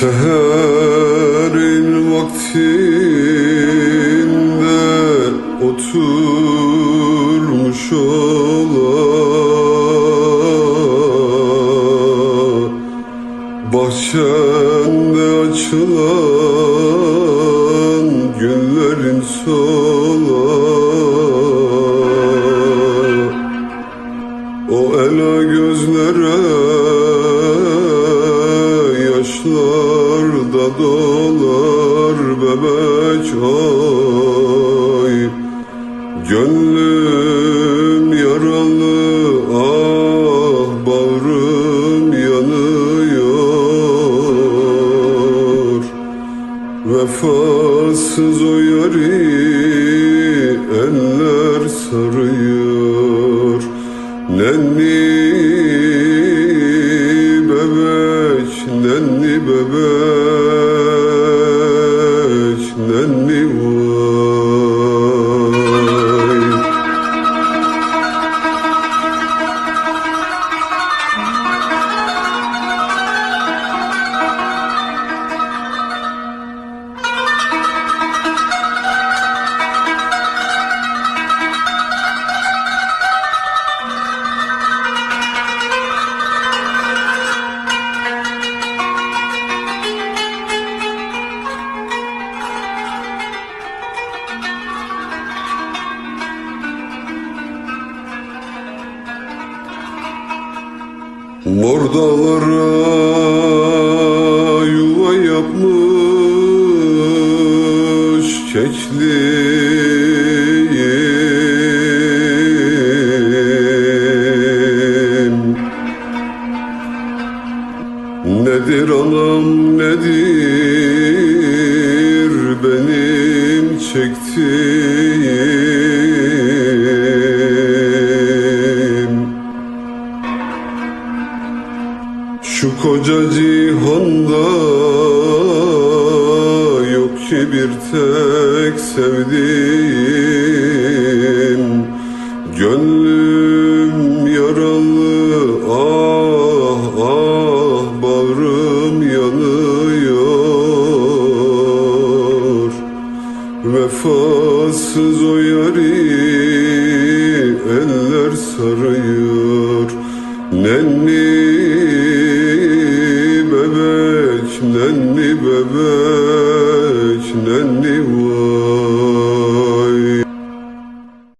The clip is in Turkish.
Seherin vaktinde oturmuş ola. Bahçende açılan dolar bebek ay Gönlüm yaralı ah bağrım yanıyor. Vefasız o yari eller sarıyor. Nenni bebek, Mor dağlara yuva yapmış kekliğim Nedir anam nedir benim çektiğim koca cihanda Yok ki bir tek sevdiğim. Gönlüm yaralı ah ah Bağrım yanıyor. Vefasız o yari eller sarıyor. Nenni لأني بباب